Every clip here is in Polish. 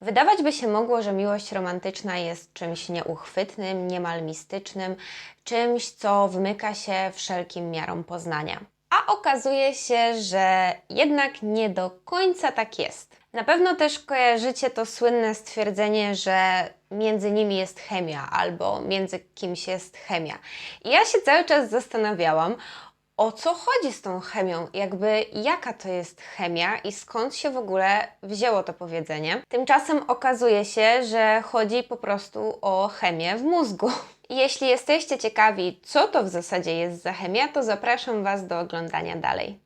Wydawać by się mogło, że miłość romantyczna jest czymś nieuchwytnym, niemal mistycznym, czymś, co wymyka się wszelkim miarom poznania. A okazuje się, że jednak nie do końca tak jest. Na pewno też kojarzycie to słynne stwierdzenie, że między nimi jest chemia albo między kimś jest chemia. I ja się cały czas zastanawiałam, o co chodzi z tą chemią, jakby jaka to jest chemia i skąd się w ogóle wzięło to powiedzenie. Tymczasem okazuje się, że chodzi po prostu o chemię w mózgu. Jeśli jesteście ciekawi, co to w zasadzie jest za chemia, to zapraszam Was do oglądania dalej.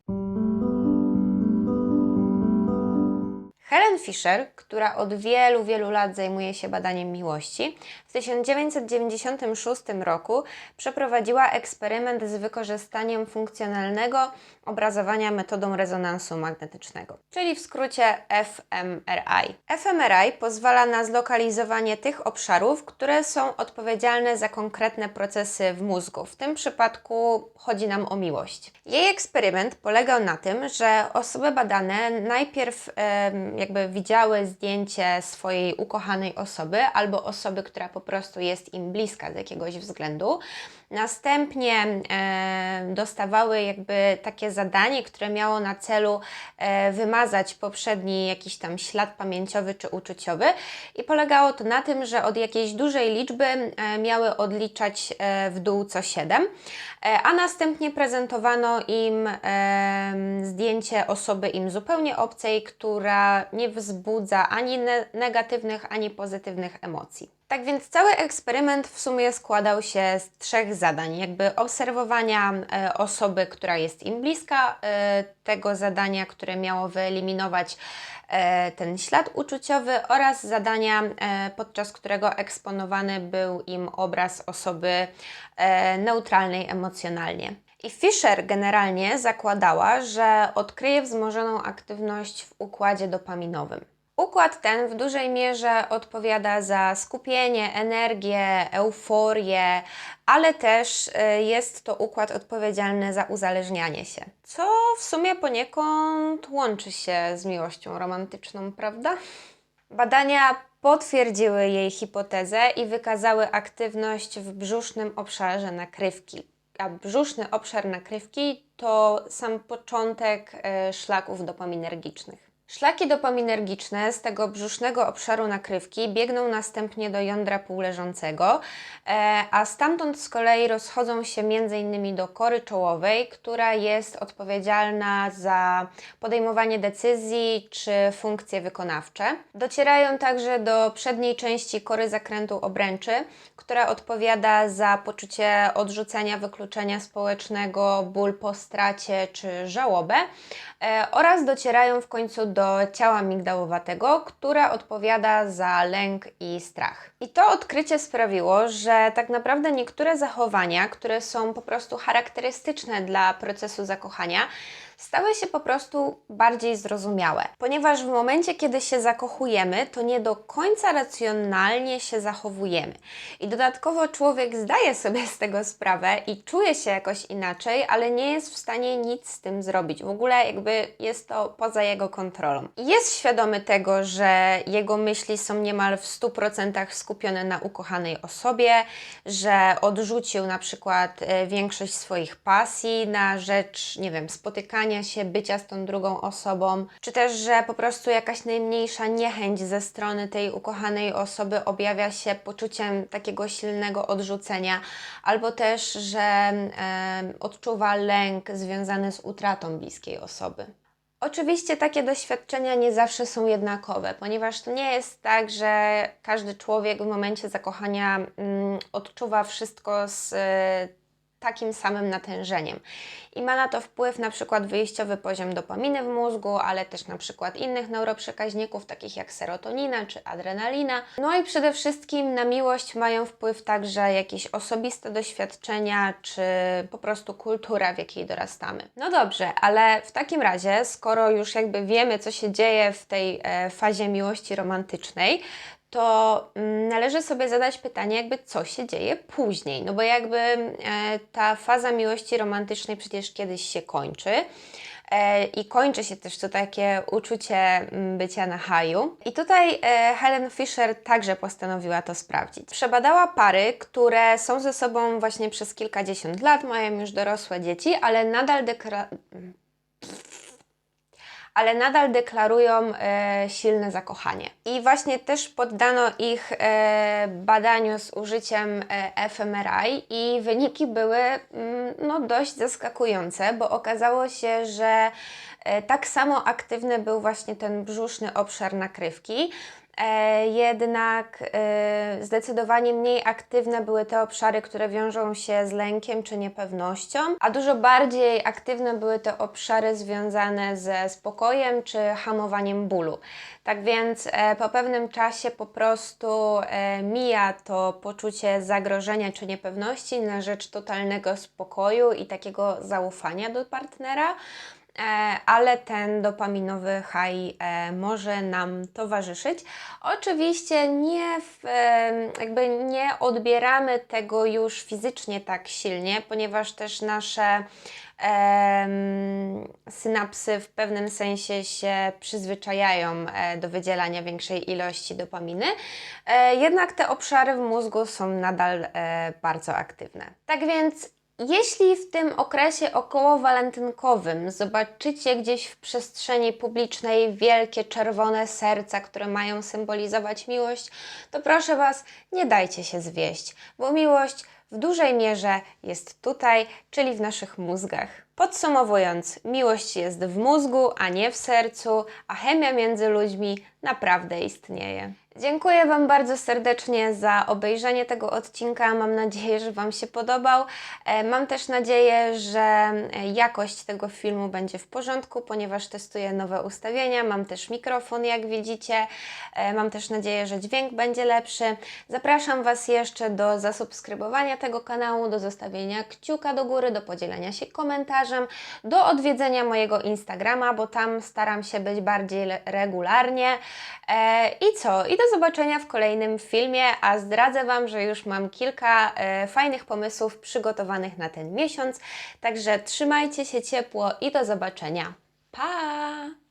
Helen Fisher, która od wielu, wielu lat zajmuje się badaniem miłości, w 1996 roku przeprowadziła eksperyment z wykorzystaniem funkcjonalnego obrazowania metodą rezonansu magnetycznego, czyli w skrócie fMRI. fMRI pozwala na zlokalizowanie tych obszarów, które są odpowiedzialne za konkretne procesy w mózgu. W tym przypadku chodzi nam o miłość. Jej eksperyment polegał na tym, że osoby badane najpierw em, jakby widziały zdjęcie swojej ukochanej osoby albo osoby, która po prostu jest im bliska z jakiegoś względu. Następnie e, dostawały jakby takie zadanie, które miało na celu e, wymazać poprzedni jakiś tam ślad pamięciowy czy uczuciowy i polegało to na tym, że od jakiejś dużej liczby e, miały odliczać w dół co 7, e, a następnie prezentowano im zdjęcie osoby im zupełnie obcej, która nie wzbudza ani ne- negatywnych, ani pozytywnych emocji. Tak więc cały eksperyment w sumie składał się z trzech zadań, jakby obserwowania e, osoby, która jest im bliska, e, tego zadania, które miało wyeliminować e, ten ślad uczuciowy oraz zadania, podczas którego eksponowany był im obraz osoby neutralnej emocjonalnie. I Fisher generalnie zakładała, że odkryje wzmożoną aktywność w układzie dopaminowym. Układ ten w dużej mierze odpowiada za skupienie, energię, euforię, ale też y, jest to układ odpowiedzialny za uzależnianie się. Co w sumie poniekąd łączy się z miłością romantyczną, prawda? Badania potwierdziły jej hipotezę i wykazały aktywność w brzusznym obszarze nakrywki. A brzuszny obszar nakrywki to sam początek e, szlaków dopaminergicznych. Szlaki dopaminergiczne z tego brzusznego obszaru nakrywki biegną następnie do jądra półleżącego, e, a stamtąd z kolei rozchodzą się m.in. do kory czołowej, która jest odpowiedzialna za podejmowanie decyzji czy funkcje wykonawcze. Docierają także do przedniej części kory zakrętu obręczy, która odpowiada za poczucie odrzucenia, wykluczenia społecznego, ból po stracie czy żałobę e, oraz docierają w końcu do ciała migdałowatego, która odpowiada za lęk i strach. I to odkrycie sprawiło, że tak naprawdę niektóre zachowania, które są po prostu charakterystyczne dla procesu zakochania, stały się po prostu bardziej zrozumiałe. Ponieważ w momencie, kiedy się zakochujemy, to nie do końca racjonalnie się zachowujemy. I dodatkowo człowiek zdaje sobie z tego sprawę i czuje się jakoś inaczej, ale nie jest w stanie nic z tym zrobić. W ogóle jakby jest to poza jego kontrolą. Jest świadomy tego, że jego myśli są niemal w 100% skupione na ukochanej osobie, że odrzucił na przykład e, większość swoich pasji na rzecz, nie wiem, spotykania się, bycia z tą drugą osobą, czy też, że po prostu jakaś najmniejsza niechęć ze strony tej ukochanej osoby objawia się poczuciem takiego silnego odrzucenia, albo też, że em, odczuwa lęk związany z utratą bliskiej osoby. Oczywiście takie doświadczenia nie zawsze są jednakowe, ponieważ to nie jest tak, że każdy człowiek w momencie zakochania mm, odczuwa wszystko z e, takim samym natężeniem. I ma na to wpływ na przykład wyjściowy poziom dopaminy w mózgu, ale też na przykład innych neuroprzekaźników, takich jak serotonina czy adrenalina. No i przede wszystkim na miłość mają wpływ także jakieś osobiste doświadczenia, czy po prostu kultura, w jakiej dorastamy. No dobrze, ale w takim razie, skoro już jakby wiemy, co się dzieje w tej e, fazie miłości romantycznej, to mm, należy sobie zadać pytanie, jakby co się dzieje później. No bo jakby e, ta faza miłości romantycznej przecież kiedyś się kończy. e, i kończy się też to takie uczucie mm, bycia na haju. I tutaj e, Helen Fisher także postanowiła to sprawdzić. Przebadała pary, które są ze sobą właśnie przez kilkadziesiąt lat, mają już dorosłe dzieci, ale nadal ale nadal deklarują e, silne zakochanie. I właśnie też poddano ich e, badaniu z użyciem e, fMRI i wyniki były mm, no, dość zaskakujące, bo okazało się, że tak samo aktywny był właśnie ten brzuszny obszar nakrywki. E, jednak e, zdecydowanie mniej aktywne były te obszary, które wiążą się z lękiem czy niepewnością, a dużo bardziej aktywne były te obszary związane ze spokojem czy hamowaniem bólu. Tak więc e, po pewnym czasie po prostu mija to poczucie zagrożenia czy niepewności na rzecz totalnego spokoju i takiego zaufania do partnera. E, ale ten dopaminowy high e, może nam towarzyszyć. Oczywiście nie, w, e, jakby nie odbieramy tego już fizycznie tak silnie, ponieważ też nasze synapsy w pewnym sensie się przyzwyczajają do wydzielania większej ilości dopaminy, jednak te obszary w mózgu są nadal bardzo aktywne. Tak więc jeśli w tym okresie okołowalentynkowym zobaczycie gdzieś w przestrzeni publicznej wielkie czerwone serca, które mają symbolizować miłość, to proszę Was, nie dajcie się zwieść, bo miłość w dużej mierze jest tutaj, czyli w naszych mózgach. Podsumowując, miłość jest w mózgu, a nie w sercu, a chemia między ludźmi naprawdę istnieje. Dziękuję Wam bardzo serdecznie za obejrzenie tego odcinka. Mam nadzieję, że Wam się podobał. E, Mam też nadzieję, że e, jakość tego filmu będzie w porządku, ponieważ testuję nowe ustawienia. Mam też mikrofon, jak widzicie. E, Mam też nadzieję, że dźwięk będzie lepszy. Zapraszam Was jeszcze do zasubskrybowania tego kanału, do zostawienia kciuka do góry, do podzielenia się komentarzem, do odwiedzenia mojego Instagrama, bo tam staram się być bardziej regularnie. I co? I do zobaczenia w kolejnym filmie, a zdradzę Wam, że już mam kilka e, fajnych pomysłów przygotowanych na ten miesiąc. Także trzymajcie się ciepło i do zobaczenia. Pa!